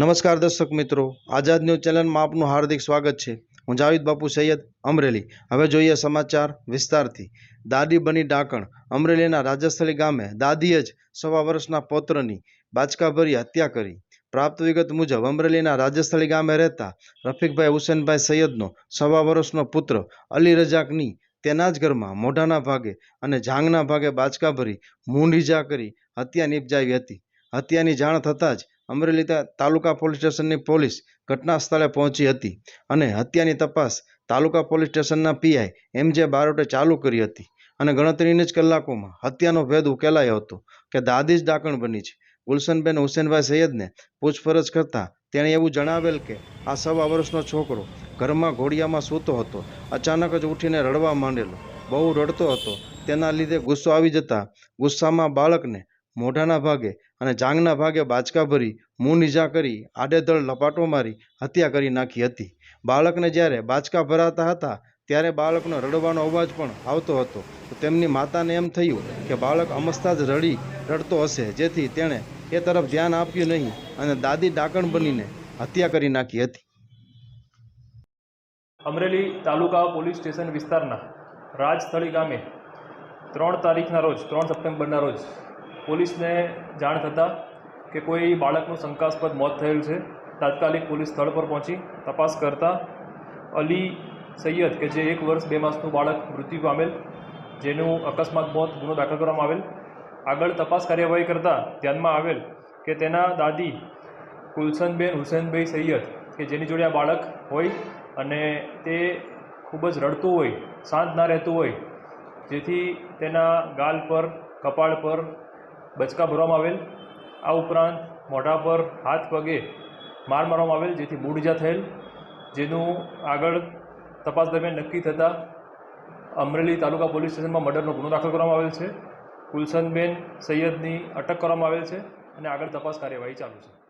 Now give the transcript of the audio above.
નમસ્કાર દર્શક મિત્રો. આઝાદ ન્યૂઝ ચેનલમાં આપનું હાર્દિક સ્વાગત છે. હું જાવેદ બાપુ સૈયદ અમરેલી. હવે જોઈએ સમાચાર વિસ્તારથી. દાદી બની ડાકણ. અમરેલીના રાજસ્થળી ગામે દાદીએ જ સવા વર્ષના પૌત્રની બાચકાભરી હત્યા કરી. પ્રાપ્ત વિગત મુજબ અમરેલીના રાજસ્થળી ગામે રહેતા રફીકભાઈ હુસેનભાઈ સૈયદનો સવા વર્ષનો પુત્ર અલી રજાકની તેના જ ઘરમાં મોઢાના ભાગે અને જાંઘના ભાગે બાચકા ભરી મૂંઢિજા કરી હત્યા નિપજાવી હતી. હત્યાની જાણ થતાં જ અમરેલી તા- તાલુકા પોલીસ સ્ટેશનની પોલીસ ઘટના સ્થળે પહોંચી હતી અને હત્યાની તપાસ તાલુકા પોલીસ સ્ટેશનના પીઆઈ એમ જે બારોટે ચાલુ કરી હતી અને ગણતરીની જ કલાકોમાં હત્યાનો ભેદ ઉકેલાયો હતો કે દાદી જ ડાકણ બની છે. ગુલશનબેન હુસેનભાઈ સૈયદને પૂછપરછ કરતાં તેણે એવું જણાવેલ કે આ સવા વર્ષનો છોકરો ઘરમાં ઘોડિયામાં સૂતો હતો, અચાનક જ ઉઠીને રડવા માંડેલો. બહુ રડતો હતો, તેના લીધે ગુસ્સો આવી જતા ગુસ્સામાં બાળકને મોઢાના ભાગે અને જાંઘના ભાગે બાચકા ભરી મૂંઢ ઈજા કરી, આડેધડ લપાટો મારી, હત્યા કરી નાખી હતી. બાળકને જ્યારે બાચકા ભરાતા હતા, ત્યારે બાળકનો રડવાનો અવાજ પણ આવતો હતો. તો તેમની માતાને એમ થયું કે બાળક અમસ્તા જ રડી, રડતો હશે, જેથી તેણે એ તરફ ધ્યાન આપ્યું નહીં અને દાદી ડાકણ બનીને હત્યા કરી નાખી હતી. અમરેલી તાલુકા પોલીસ સ્ટેશન વિસ્તારના રાજસ્થળી ગામે ત્રણ તારીખના રોજ, ત્રણ સપ્ટેમ્બરના રોજ પોલીસને જાણ થતાં કે કોઈ બાળકનું શંકાસ્પદ મોત થયેલ છે, તાત્કાલિક પોલીસ સ્થળ પર પહોંચી તપાસ કરતાં અલી સૈયદ, કે જે એક વર્ષ બે માસનું બાળક મૃત્યુ પામેલ, જેનું અકસ્માત મોત ગુનો દાખલ કરવામાં આવેલ. આગળ તપાસ કાર્યવાહી કરતાં ધ્યાનમાં આવેલ કે તેના દાદી કુલસનબેન હુસેનભાઈ સૈયદ, કે જેની જોડે આ બાળક હોય અને તે ખૂબ જ રડતું હોય, શાંત ના રહેતું હોય, જેથી તેના ગાલ પર, કપાળ પર બચકા ભરવામાં આવેલ. આ ઉપરાંત મોઢા પર હાથ પગે માર મારવામાં આવેલ, જેથી મૂળ ઇજા થયેલ, જેનું આગળ તપાસ દરમિયાન નક્કી થતાં અમરેલી તાલુકા પોલીસ સ્ટેશનમાં મર્ડરનો ગુનો દાખલ કરવામાં આવેલ છે. ગુલશનબેન સૈયદની અટક કરવામાં આવેલ છે અને આગળ તપાસ કાર્યવાહી ચાલુ છે.